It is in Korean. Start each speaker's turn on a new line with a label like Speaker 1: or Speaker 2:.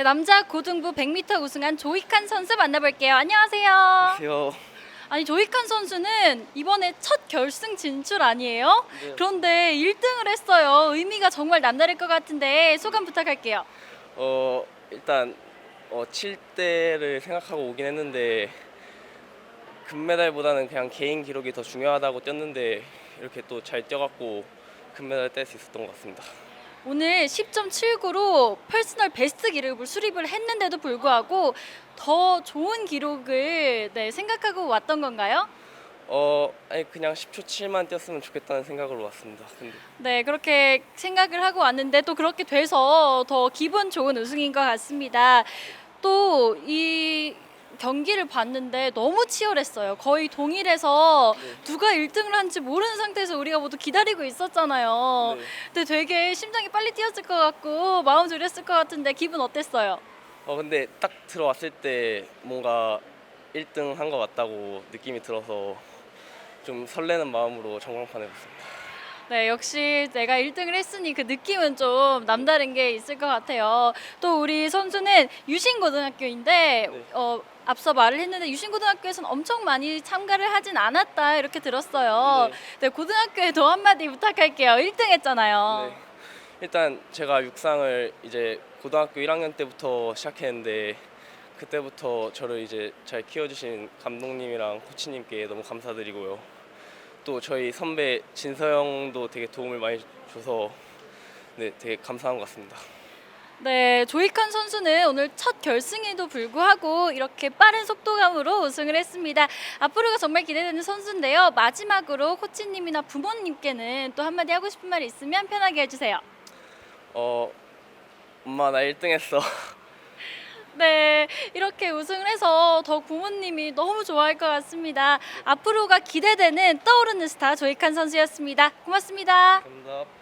Speaker 1: 네, 남자 고등부 100m 우승한 조익한 선수 만나볼게요. 안녕하세요.
Speaker 2: 안녕하세요.
Speaker 1: 아니 조익한 선수는 이번에 첫 결승 진출 아니에요?
Speaker 2: 네.
Speaker 1: 그런데 1등을 했어요. 의미가 정말 남다를 것 같은데 소감 부탁할게요.
Speaker 2: 어 일단 어, 7대를 생각하고 오긴 했는데 금메달보다는 그냥 개인 기록이 더 중요하다고 뛰었는데 이렇게 또 잘 뛰어갖고 금메달 뗄 수 있었던 것 같습니다.
Speaker 1: 오늘 10.79로 퍼스널 베스트 기록을 수립을 했는데도 불구하고 더 좋은 기록을 네, 생각하고 왔던 건가요?
Speaker 2: 어 아니 그냥 10초 7만 뛰었으면 좋겠다는 생각으로 왔습니다. 근데
Speaker 1: 네, 그렇게 생각을 하고 왔는데 또 그렇게 돼서 더 기분 좋은 우승인 것 같습니다. 또 이 경기를 봤는데 너무 치열했어요. 거의 동일해서
Speaker 2: 네.
Speaker 1: 누가 1등을 한지 모르는 상태에서 우리가 모두 기다리고 있었잖아요.
Speaker 2: 네.
Speaker 1: 근데 되게 심장이 빨리 뛰었을 것 같고 마음 졸였을 것 같은데 기분 어땠어요?
Speaker 2: 어 근데 딱 들어왔을 때 뭔가 1등 한 것 같다고 느낌이 들어서 좀 설레는 마음으로 전광판에 봤습니다.
Speaker 1: 네, 역시 내가 1등을 했으니 그 느낌은 좀 남다른 게 있을 것 같아요. 또 우리 선수는 유신고등학교인데
Speaker 2: 네.
Speaker 1: 어, 앞서 말을 했는데 유신고등학교에서는 엄청 많이 참가를 하진 않았다 이렇게 들었어요.
Speaker 2: 네.
Speaker 1: 네, 고등학교에도 한마디 부탁할게요. 1등 했잖아요.
Speaker 2: 네. 일단 제가 육상을 이제 고등학교 1학년 때부터 시작했는데 그때부터 저를 이제 잘 키워주신 감독님이랑 코치님께 너무 감사드리고요. 또 저희 선배 진서영도 되게 도움을 많이 줘서 네 되게 감사한 것 같습니다.
Speaker 1: 네, 조익한 선수는 오늘 첫 결승에도 불구하고 이렇게 빠른 속도감으로 우승을 했습니다. 앞으로가 정말 기대되는 선수인데요. 마지막으로 코치님이나 부모님께는 또 한마디 하고 싶은 말 있으면 편하게 해주세요.
Speaker 2: 어 엄마 나 1등 했어.
Speaker 1: 네, 이렇게 우승을 해서 더 부모님이 너무 좋아할 것 같습니다. 앞으로가 기대되는 떠오르는 스타 조익한 선수였습니다. 고맙습니다.
Speaker 2: 감사합니다.